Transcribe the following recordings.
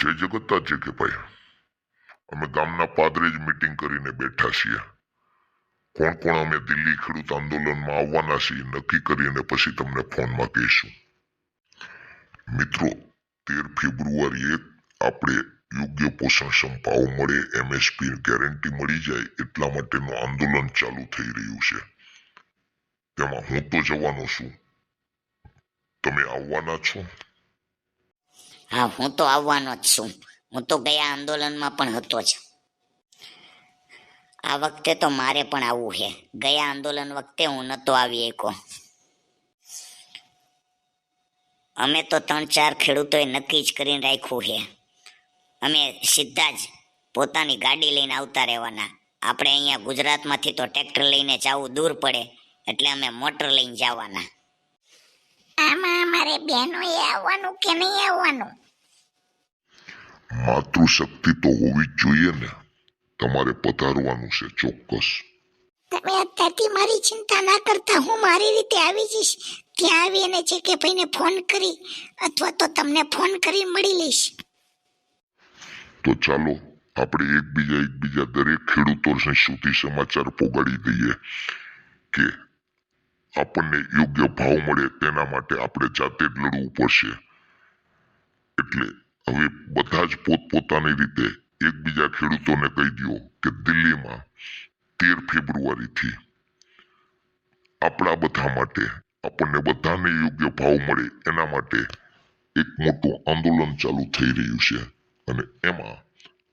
જય જગતતા છે કે ભાઈ? અમે ગામના પાદરે જ મીટિંગ કરીને બેઠા છીએ. કોણ કોણ અમે દિલ્હી ખેડૂત આંદોલનમાં આવવાના છીએ નક્કી કરીને પછી તમને ફોનમાં કહીશું. મિત્રો, તેર ફેબ્રુઆરીએ આપણે યોગ્ય પોષણ ભાવ મળે એમએસપી ગેરંટી મળી જાય, એટલા માટેનું આંદોલન ચાલુ થઈ રહ્યું છે. તેમાં હું તો જવાનો છું. તમે આવવાના છો? હા, હું તો આવવાનો જ છું. હું તો ગયા આંદોલનમાં પણ હતો જ. આ વખતે તો મારે પણ આવવું છે. ગયા આંદોલન વખતે હું નતો આવી એકો અમે તો ત્રણ ચાર ખેડૂતોએ નક્કી જ કરીને રાખ્યું છે. અમે સીધા જ પોતાની ગાડી લઈને આવતા રહેવાના. આપણે અહીંયા ગુજરાતમાંથી તો ટ્રેક્ટર લઈને જવું દૂર પડે, એટલે અમે મોટર લઈને જવાના. અમારે બહેનોએ આવવાનું કે નહીં આવવાનું? માતૃશક્તિ તો હોવી જ જોઈએ ને. તમારે પધારવાનું છે ચોક્કસ. તમે અત્યારથી મારી ચિંતા ના કરતા હું મારી રીતે આવી જઈશ. ત્યાં આવી અને છે કે ભાઈને ફોન કરી અથવા તો તમને ફોન કરી મળી લઈશ. તો ચાલો આપણે એકબીજા એકબીજા દરેક ખેડૂતો સુધી સમાચાર પોગાડી દઈએ કે આપણને યોગ્ય ભાવ મળે તેના માટે આપણે જાતે જ લડવું પડશે. એટલે હવે બધા જ પોતપોતાની રીતે એકબીજા ખેડૂતોને કહી દો કે દિલ્હીમાં તેર ફેબ્રુઆરીથી આપણા બધા માટે આપણને બધાને યોગ્ય ભાવ મળે એના માટે એક મોટું આંદોલન ચાલુ થઈ રહ્યું છે. અને એમાં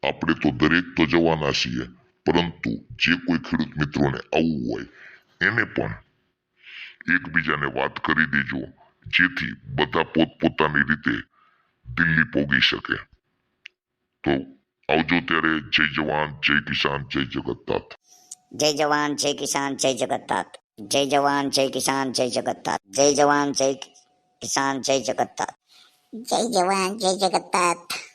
આપણે તો દરેક તો જવાના છીએ, પરંતુ જે કોઈ ખેડૂત મિત્રોને આવવું હોય, એને પણ એકબીજાને વાત કરી દેજો જેથી બધા પોતપોતાની રીતે દિલ્હી પોગી શકે. તો આવજો ત્યારે જય જવાન જય કિસાન જય જગતનાથ. જય જવાન જય કિસાન જય જગતનાથ. જય જવાન જય કિસાન જય જગતનાથ. જય જવાન જય કિસાન જય જગતનાથ. જય જવાન જય જગતનાથ.